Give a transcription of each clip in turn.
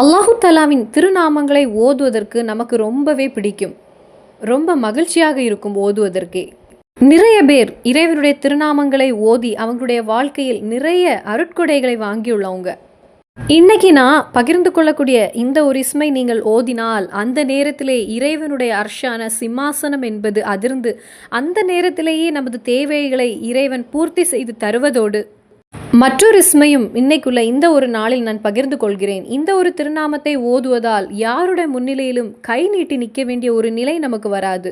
அல்லாஹு தலாவின் திருநாமங்களை ஓதுவதற்கு நமக்கு ரொம்பவே பிடிக்கும். ரொம்ப மகிழ்ச்சியாக இருக்கும் ஓதுவதற்கே. நிறைய பேர் இறைவனுடைய திருநாமங்களை ஓதி அவங்களுடைய வாழ்க்கையில் நிறைய அருட்கொடைகளை வாங்கியுள்ளவங்க. இன்னைக்கு நான் பகிர்ந்து கொள்ளக்கூடிய இந்த ஒரு இஸ்மை நீங்கள் ஓதினால் அந்த நேரத்திலே இறைவனுடைய அர்ஷான சிம்மாசனம் என்பது அதிர்ந்து அந்த நேரத்திலேயே நமது தேவைகளை இறைவன் பூர்த்தி செய்து தருவதோடு மற்றொரு இஸ்மையும் இன்னைக்குள்ள இந்த ஒரு நாளில் நான் பகிர்ந்து கொள்கிறேன். இந்த ஒரு திருநாமத்தை ஓதுவதால் யாருடைய முன்னிலையிலும் கை நீட்டி நிற்க வேண்டிய ஒரு நிலை நமக்கு வராது.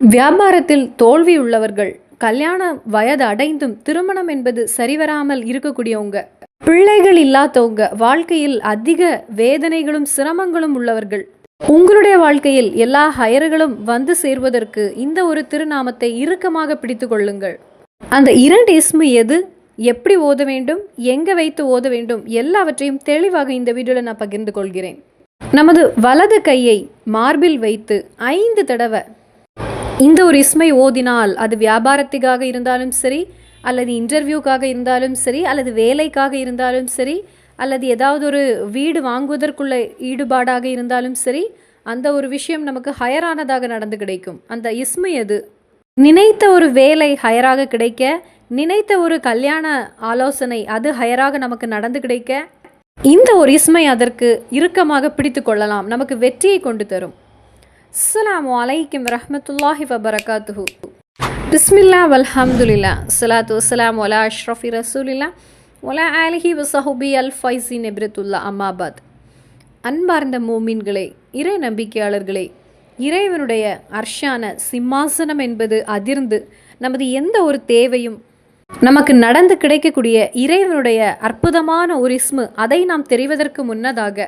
வியாபாரத்தில் தோல்வி உள்ளவர்கள் கல்யாண வயது அடைந்தும் திருமணம் என்பது சரிவராமல் இருக்கக்கூடியவங்க பிள்ளைகள் இல்லாதவங்க வாழ்க்கையில் அதிக வேதனைகளும் சிரமங்களும் உள்ளவர்கள் உங்களுடைய வாழ்க்கையில் எல்லா ஹயர்களும் வந்து சேர்வதற்கு இந்த ஒரு திருநாமத்தை இறுக்கமாக பிடித்து கொள்ளுங்கள். அந்த இரண்டு இஸ்மு எது? எப்படி ஓத வேண்டும் எங்கே வைத்து ஓத வேண்டும் எல்லாவற்றையும் தெளிவாக இந்த வீடியோவில் நான் பகிர்ந்து கொள்கிறேன். நமது வலது கையை மார்பில் வைத்து ஐந்து தடவை இந்த ஒரு இஸ்மை ஓதினால் அது வியாபாரத்துக்காக இருந்தாலும் சரி அல்லது இன்டர்வியூக்காக இருந்தாலும் சரி அல்லது வேலைக்காக இருந்தாலும் சரி அல்லது ஏதாவது ஒரு வீடு வாங்குவதற்குள்ள ஈடுபாடாக இருந்தாலும் சரி அந்த ஒரு விஷயம் நமக்கு ஹயரானதாக நடந்து கிடைக்கும். அந்த இஸ்மை அது நினைத்த ஒரு வேலை ஹயராக கிடைக்க நினைத்த ஒரு கல்யாண ஆலோசனை அது ஹயராக நமக்கு நடந்து கிடைக்க இந்த ஒரு இஸ்மை அதற்கு இறுக்கமாக பிடித்து கொள்ளலாம் நமக்கு வெற்றியை கொண்டு தரும். அஸ்ஸலாமு அலைக்கும் வரஹ்மத்துல்லாஹி வபரகாத்துஹு. பிஸ்மில்லா வல்ஹம்துலில்லா சலாத்து வஸ்ஸலாமு அலா அஷ்ரஃபி ரசூலில்லா ஒலா ஆலிஹி வசஹுபி அல் ஃபைசி நெப்ரத்துல்லா அம்மாபாத் அன்பார்ந்த மூமின்களே இறை நம்பிக்கையாளர்களே இறைவனுடைய அர்ஷான சிம்மாசனம் என்பது அதிர்ந்து நமது எந்த ஒரு தேவையும் நமக்கு நடந்து கிடைக்கக்கூடிய இறைவனுடைய அற்புதமான ஒரு இஸ்மு அதை நாம் தெரிவதற்கு முன்னதாக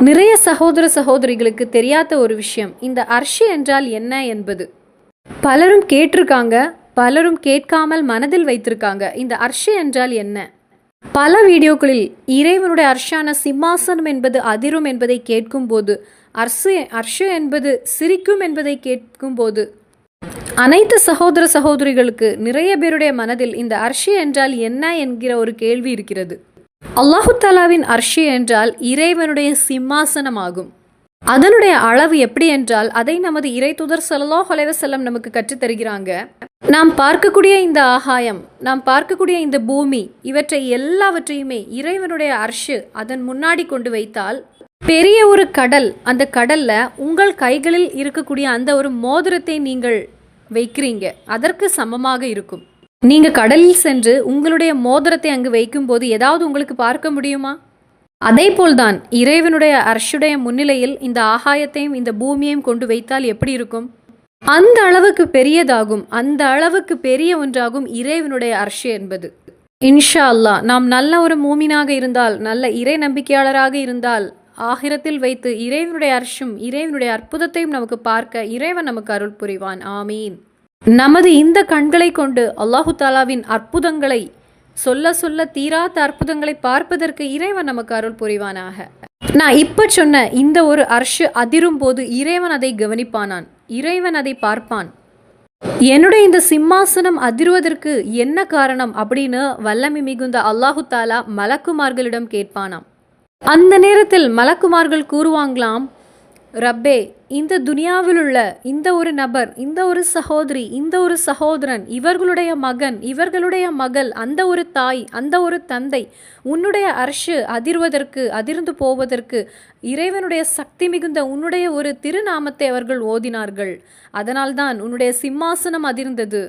நிறைய சகோதர சகோதரிகளுக்கு தெரியாத ஒரு விஷயம் இந்த அர்ஷி என்றால் என்ன என்பது. பலரும் கேட்டிருக்காங்க பலரும் கேட்காமல் மனதில் வைத்திருக்காங்க இந்த அர்ஷி என்றால் என்ன. பல வீடியோக்களில் இறைவனுடைய அர்ஷான சிம்மாசனம் என்பது அதிரும் என்பதை கேட்கும்போது அர்ஷு அர்ஷு என்பது சிரிக்கும் என்பதை கேட்கும்போது அனைத்து சகோதர சகோதரிகளுக்கு நிறைய பேருடைய மனதில் இந்த அர்ஷி என்றால் என்ன என்கிற ஒரு கேள்வி இருக்கிறது. அல்லாஹு தாலாவின் அர்ஷி என்றால் இறைவனுடைய சிம்மாசனம் ஆகும் அதனுடைய அளவு எப்படி என்றால் அதை நமது இறை துதர் சல்லாஹ் செல்லம் நமக்கு கற்றுத் தருகிறாங்க. நாம் பார்க்கக்கூடிய இந்த ஆகாயம் நாம் பார்க்கக்கூடிய இந்த பூமி இவற்றை எல்லாவற்றையுமே இறைவனுடைய அர்ஷு அதன் முன்னாடி கொண்டு வைத்தால் பெரிய ஒரு கடல் அந்த கடல்ல உங்கள் கைகளில் இருக்கக்கூடிய அந்த ஒரு மோதிரத்தை நீங்கள் வைக்கிறீங்க. அதற்கு சமமாக இருக்கும். நீங்கள் கடலில் சென்று உங்களுடைய மோதிரத்தை அங்கு வைக்கும்போது ஏதாவது உங்களுக்கு பார்க்க முடியுமா? அதே போல்தான் இறைவனுடைய அர்ஷுடைய முன்னிலையில் இந்த ஆகாயத்தையும் இந்த பூமியையும் கொண்டு வைத்தால் எப்படி இருக்கும்? அந்த அளவுக்கு பெரியதாகும் அந்த அளவுக்கு பெரிய ஒன்றாகும் இறைவனுடைய அர்ஷு என்பது. இன்ஷா அல்லாஹ் நாம் நல்ல ஒரு மூமினாக இருந்தால் நல்ல இறை நம்பிக்கையாளராக இருந்தால் ஆகிரத்தில் வைத்து இறைவனுடைய அர்ஷும் இறைவனுடைய அற்புதத்தையும் நமக்கு பார்க்க இறைவன் நமக்கு அருள் புரிவான். ஆமீன். நமது இந்த கண்களை கொண்டு அல்லாஹு தாலாவின் அற்புதங்களை சொல்ல சொல்ல தீராத அற்புதங்களை பார்ப்பதற்கு இறைவன் நமக்கு அருள் புரிவானாக. நான் இப்போ சொன்ன இந்த ஒரு அர்ஷு அதிரும் போது இறைவன் அதை கவனிப்பானான். இறைவன் அதை பார்ப்பான். என்னுடைய இந்த சிம்மாசனம் அதிர்வதற்கு என்ன காரணம் அப்படின்னு வல்லமை மிகுந்த அல்லாஹு தாலா மலக்குமார்களிடம் கேட்பானாம். அந்த நேரத்தில் மலக்குமார்கள் கூறுவாங்களாம் ரப்பே இந்த துனியாவில் உள்ள இந்த ஒரு நபர் இந்த ஒரு சகோதரி இந்த ஒரு சகோதரன் இவர்களுடைய மகன் இவர்களுடைய மகள் அந்த ஒரு தாய் அந்த ஒரு தந்தை உன்னுடைய அர்ஷு அதிர்வதற்கு அதிர்ந்து போவதற்கு இறைவனுடைய சக்தி மிகுந்த உன்னுடைய ஒரு திருநாமத்தை அவர்கள் ஓதினார்கள். அதனால்தான் உன்னுடைய சிம்மாசனம் அதிர்ந்தது.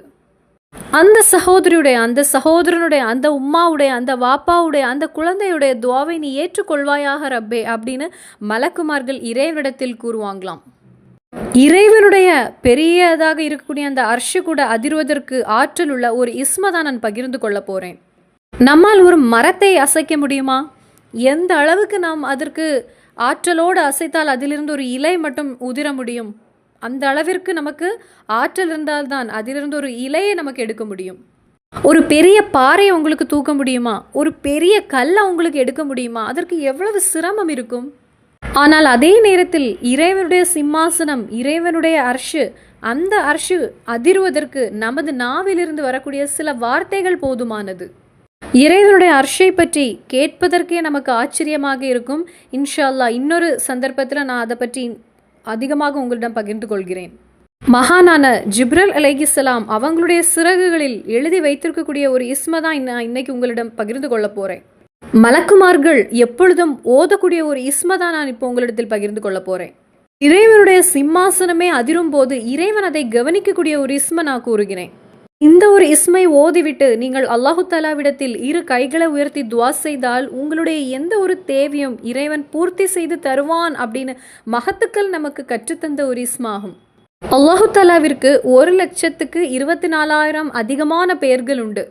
அந்த சகோதரியுடைய அந்த சகோதரனுடைய அந்த உம்மாவுடைய அந்த வாப்பாவுடைய அந்த குழந்தையுடைய துவாவை நீ ஏற்றுக்கொள்வாயாக ரப்பே அப்படின்னு மலக்குமார்கள் இறைவிடத்தில் கூறுவாங்களாம். இறைவனுடைய பெரியதாக இருக்கக்கூடிய அந்த அர்ஷு கூட அதிர்வதற்கு ஆற்றல் உள்ள ஒரு இஸ்ம தான் நான் பகிர்ந்து கொள்ள போகிறேன் நம்மால் ஒரு மரத்தை அசைக்க முடியுமா? எந்த அளவுக்கு நாம் அதற்கு ஆற்றலோடு அசைத்தால் அதிலிருந்து ஒரு இலை மட்டும் உதிர முடியும்? அந்த அளவிற்கு நமக்கு ஆற்றல் இருந்தால்தான் அதிலிருந்து ஒரு இலையை நமக்கு எடுக்க முடியும். ஒரு பெரிய பாறையை உங்களுக்கு தூக்க முடியுமா? ஒரு பெரிய கல்லை உங்களுக்கு எடுக்க முடியுமா? அதற்கு எவ்வளவு சிரமம் இருக்கும்? ஆனால் அதே நேரத்தில் இறைவனுடைய சிம்மாசனம் இறைவனுடைய அர்ஷு அந்த அர்ஷு அதிர்வதற்கு நமது நாவிலிருந்து வரக்கூடிய சில வார்த்தைகள் போதுமானது. இறைவனுடைய அர்ஷை பற்றி கேட்பதற்கே நமக்கு ஆச்சரியமாக இருக்கும். இன்ஷால்லா இன்னொரு சந்தர்ப்பத்தில் நான் அதை பற்றி அதிகமாக உங்களிடம் பகிர்ந்து கொள்கிறேன். மகானான ஜிப்ரல் அலைகிஸ்லாம் அவங்களுடைய சிறகுகளில் எழுதி வைத்திருக்கக்கூடிய ஒரு இஸ்ம தான் நான் இன்னைக்கு உங்களிடம் பகிர்ந்து கொள்ள போகிறேன் மலக்குமார்கள் எப்பொழுதும் ஓதக்கூடிய ஒரு இஸ்ம தான் நான் இப்போ உங்களிடத்தில் பகிர்ந்து கொள்ள போகிறேன் இறைவனுடைய சிம்மாசனமே அதிரும் போது இறைவன் அதை கவனிக்கக்கூடிய ஒரு இஸ்ம நான் கூறுகிறேன். இந்த ஒரு இஸ்மை ஓதிவிட்டு நீங்கள் அல்லாஹு தலாவிடத்தில் இரு கைகளை உயர்த்தி துவா செய்தால் உங்களுடைய எந்த ஒரு தேவையும் இறைவன் பூர்த்தி செய்து தருவான் அப்படின்னு மகத்துக்கள் நமக்கு கற்றுத்தந்த ஒரு இஸ்மாகும். அல்லாஹு தலாவிற்கு ஒரு லட்சத்துக்கு இருபத்தி நாலாயிரம் அதிகமான பெயர்கள் உண்டு.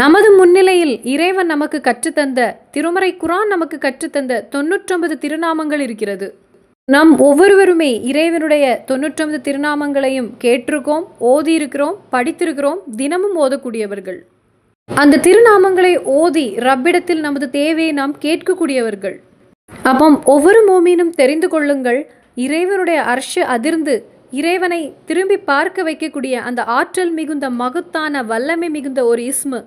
நமது முன்னிலையில் இறைவன் நமக்கு கற்றுத்தந்த திருமறை குரான் நமக்கு கற்றுத்தந்த தொண்ணூற்றொன்பது திருநாமங்கள் இருக்கிறது. நாம் ஒவ்வொருவருமே இறைவனுடைய தொண்ணூற்றொன்பது திருநாமங்களையும் கேட்டிருக்கோம் ஓதியிருக்கிறோம் படித்திருக்கிறோம் தினமும் ஓதக்கூடியவர்கள். அந்த திருநாமங்களை ஓதி ரப்பிடத்தில் நமது தேவையை நாம் கேட்கக்கூடியவர்கள். அப்போ ஒவ்வொரு மோமீனும் தெரிந்து கொள்ளுங்கள் இறைவனுடைய அர்ஷ அதிர்ந்து இறைவனை திரும்பி பார்க்க வைக்கக்கூடிய அந்த ஆற்றல் மிகுந்த மகுத்தான வல்லமை மிகுந்த ஒரு இஸ்மு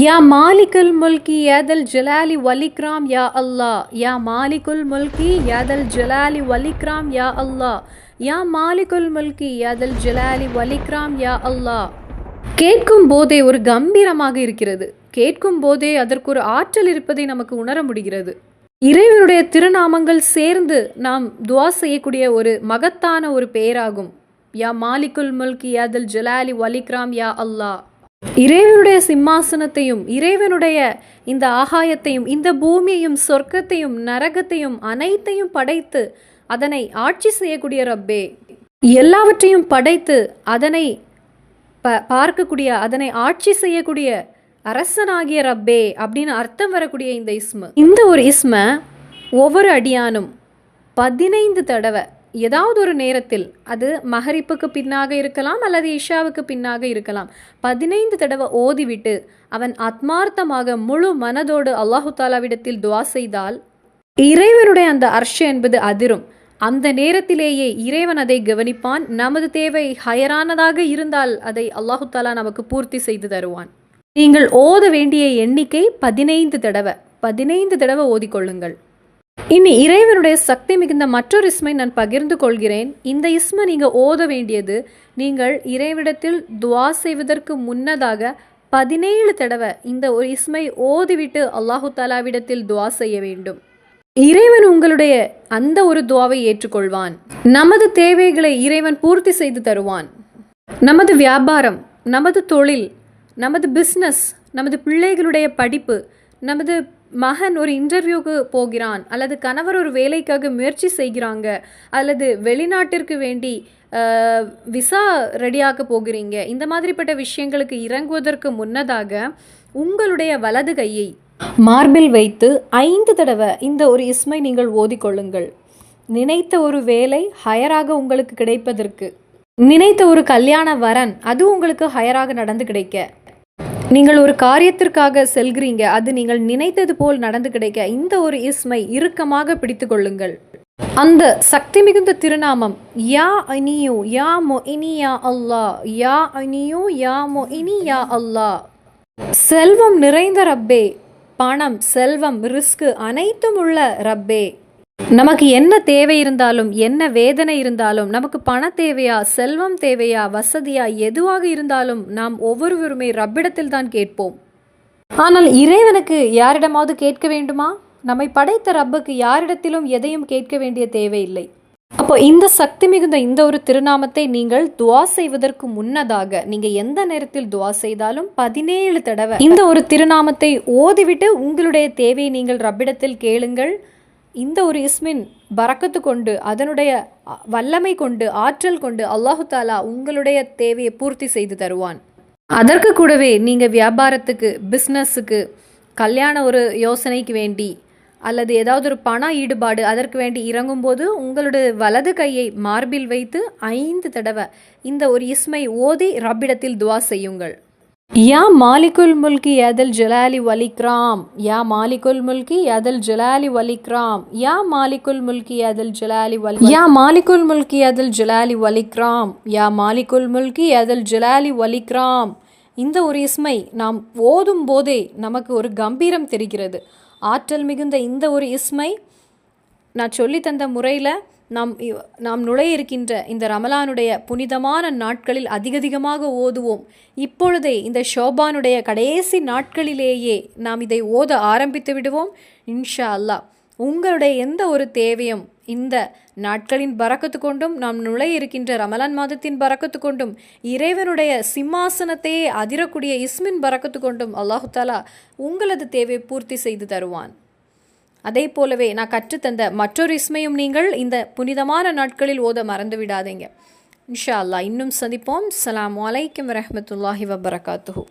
யா மாலிகுல் முல்கி யாதல் ஜலாலி வலிக்ராம் யா அல்லா யா மாலிகுல் முல்கி ஏதல் ஜலாலி வலிக்ராம் யா அல்லா யா மாலிகுல் முல்கி யாதல் ஜலாலி வலிக்ராம் யா அல்லா கேட்கும் போதே ஒரு கம்பீரமாக இருக்கிறது. கேட்கும் போதே அதற்கு ஒரு ஆற்றல் இருப்பதை நமக்கு உணர முடிகிறது. இறைவனுடைய திருநாமங்கள் சேர்ந்து நாம் துவா செய்யக்கூடிய ஒரு மகத்தான ஒரு பெயராகும். யா மாலிகுல் முல்கி யாதல் ஜலாலி வலிக்ராம் யா அல்லா இறைவனுடைய சிம்மாசனத்தையும் இறைவனுடைய இந்த ஆகாயத்தையும் இந்த பூமியையும் சொர்க்கத்தையும் நரகத்தையும் அனைத்தையும் படைத்து அதனை ஆட்சி செய்யக்கூடிய ரப்பே. எல்லாவற்றையும் படைத்து அதனை ப பார்க்கக்கூடிய அதனை ஆட்சி செய்யக்கூடிய அரசனாகிய ரப்பே அப்படின்னு அர்த்தம் வரக்கூடிய இந்த இஸ்ம. இந்த ஒரு இஸ்ம ஒவ்வொரு அடியானும் பதினைந்து தடவை ஏதாவது ஒரு நேரத்தில் அது மகரிப்புக்கு பின்னாக இருக்கலாம் அல்லது இஷாவுக்கு பின்னாக இருக்கலாம். பதினைந்து தடவை ஓதிவிட்டு அவன் ஆத்மார்த்தமாக முழு மனதோடு அல்லாஹு தாலாவிடத்தில் துவா செய்தால் இறைவனுடைய அந்த அர்ஷ என்பது அதிரும். அந்த நேரத்திலேயே இறைவன் அதை கவனிப்பான். நமது தேவை ஹயரானதாக இருந்தால் அதை அல்லாஹு தாலா நமக்கு பூர்த்தி செய்து தருவான். நீங்கள் ஓத வேண்டிய எண்ணிக்கை பதினைந்து தடவை. பதினைந்து தடவை ஓதிக்கொள்ளுங்கள். இனி இறைவனுடைய சக்தி மிகுந்த மற்றொரு இஸ்மை நான் பகிர்ந்து கொள்கிறேன். இந்த இஸ்மை நீங்கள் ஓத வேண்டியது நீங்கள் இறைவிடத்தில் துவா செய்வதற்கு முன்னதாக பதினேழு தடவை இந்த ஒரு இஸ்மை ஓதிவிட்டு அல்லாஹு தாலாவிடத்தில் துவா செய்ய வேண்டும். இறைவன் உங்களுடைய அந்த ஒரு துவாவை ஏற்றுக்கொள்வான். நமது தேவைகளை இறைவன் பூர்த்தி செய்து தருவான். நமது வியாபாரம் நமது தொழில் நமது பிஸ்னஸ் நமது பிள்ளைகளுடைய படிப்பு நமது மகன் ஒரு இன்டர்வியூக்கு போகிறான் அல்லது கணவர் ஒரு வேலைக்காக முயற்சி செய்கிறாங்க அல்லது வெளிநாட்டிற்கு வேண்டி விசா ரெடியாக்க போகிறீங்க. இந்த மாதிரிப்பட்ட விஷயங்களுக்கு இறங்குவதற்கு முன்னதாக உங்களுடைய வலது கையை மார்பில் வைத்து ஐந்து தடவை இந்த ஒரு இஸ்மை நீங்கள் ஓதிக்கொள்ளுங்கள். நினைத்த ஒரு வேலை ஹயராக உங்களுக்கு கிடைப்பதற்கு. நினைத்த ஒரு கல்யாண வரன் அது உங்களுக்கு ஹயராக நடந்து கிடைக்க. நீங்கள் ஒரு காரியத்திற்காக செல்கிறீங்க அது நீங்கள் நினைத்தது போல் நடந்து கிடைக்க இந்த ஒரு இஸ்மை இறுக்கமாக பிடித்து கொள்ளுங்கள். அந்த சக்தி மிகுந்த திருநாமம் யா அனியு யா மொ இனி யா அல்லா யா அனியு யா மொ இனி யா அல்லா செல்வம் நிறைந்த ரப்பே பணம் செல்வம் ரிஸ்க் அனைத்தும் உள்ள ரப்பே. நமக்கு என்ன தேவை இருந்தாலும் என்ன வேதனை இருந்தாலும் நமக்கு பண தேவையா செல்வம் தேவையா வசதியா எதுவாக இருந்தாலும் நாம் ஒவ்வொருவருமே ரப்பிடத்தில் தான் கேட்போம். ஆனால் இறைவனுக்கு யாரிடமாவது கேட்க வேண்டுமா? நம்மை படைத்த ரப்புக்கு யாரிடத்திலும் எதையும் கேட்க வேண்டிய தேவையில்லை. அப்போ இந்த சக்தி மிகுந்த இந்த ஒரு திருநாமத்தை நீங்கள் துவா செய்வதற்கு முன்னதாக நீங்க எந்த நேரத்தில் துவா செய்தாலும் பதினேழு தடவை இந்த ஒரு திருநாமத்தை ஓதிவிட்டு உங்களுடைய தேவையை நீங்கள் ரப்பிடத்தில் கேளுங்கள். இந்த ஒரு இஸ்மின் பறக்கத்து கொண்டு அதனுடைய வல்லமை கொண்டு ஆற்றல் கொண்டு அல்லாஹு தாலா உங்களுடைய தேவையை பூர்த்தி செய்து தருவான். அதற்கு கூடவே நீங்கள் வியாபாரத்துக்கு பிஸ்னஸுக்கு கல்யாண ஒரு யோசனைக்கு வேண்டி அல்லது ஏதாவது ஒரு பண ஈடுபாடு அதற்கு வேண்டி இறங்கும்போது உங்களுடைய வலது கையை மார்பில் வைத்து ஐந்து தடவை இந்த ஒரு இஸ்மை ஓதி ரப்பிடத்தில் துவா செய்யுங்கள். யா மாலிகுல் முல்கி யாதல் ஜலாலி வலிக்ராம். யா மாலிகுல் முல்கி யாதல் ஜலாலி வலிக்ராம். யா மாலிகுல் முல்கி யாதல் ஜலாலி வலி யா மாலிகுல் முல்கி யாதல் ஜலாலி வலிக்ராம். யா மாலிகுல் முல்கி யாதல் ஜலாலி வலிக்ராம். இந்த ஒரு இஸ்மை நாம் ஓதும் போதே நமக்கு ஒரு கம்பீரம் தெரிகிறது. ஆற்றல் மிகுந்த இந்த ஒரு இஸ்மை நான் சொல்லி தந்த முறையில் நாம் நாம் நுழைய இருக்கின்ற இந்த ரமலானுடைய புனிதமான நாட்களில் அதிகதிகமாக ஓதுவோம். இப்பொழுதே இந்த ஷோபானுடைய கடைசி நாட்களிலேயே நாம் இதை ஓத ஆரம்பித்து விடுவோம். இன்ஷா அல்லாஹ். உங்களுடைய எந்த ஒரு தேவையும் இந்த நாட்களின் பறக்கத்து கொண்டும் நாம் நுழைய இருக்கின்ற ரமலான் மாதத்தின் பறக்கத்து கொண்டும் இறைவனுடைய சிம்மாசனத்தையே அதிரக்கூடிய இஸ்மின் பறக்கத்து கொண்டும் அல்லாஹு தாலா உங்களது தேவையை பூர்த்தி செய்து தருவான். அதே போலவே நான் கற்றுத்தந்த மற்றொரு இஸ்மையும் நீங்கள் இந்த புனிதமான நாட்களில் ஓத மறந்து விடாதீங்க இன்ஷா அல்லாஹ் இன்னும் சந்திப்போம். அலாம் வலைக்கம் வரமத்துல்லாஹி வபரகாத்துஹூ.